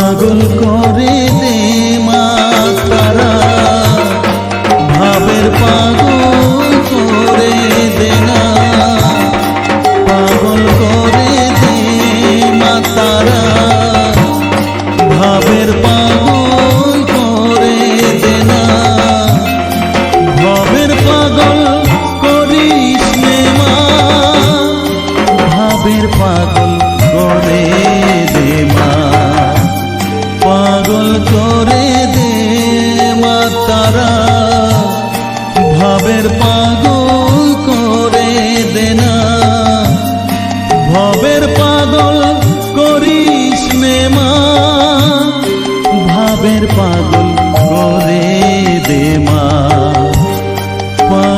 পাগল করে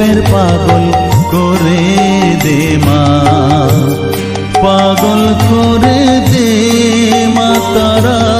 ভাবের পাগল করে দে মা। পাগল করে দে মা তারা।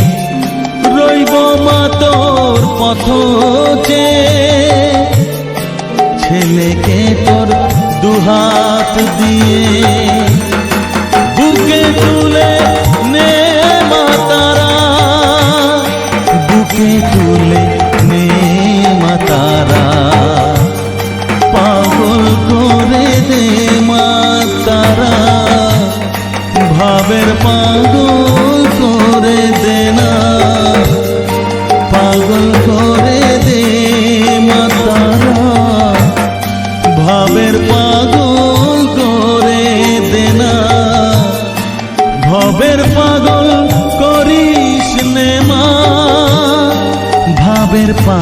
রইব মাতর পথ যে। ছেলেকে তোর দুহাত দিয়ে বুকে তুলে নে মাতারা বুকে তুলে নে মাতারা পাগল করে দে মাতারা ভাবের পাগল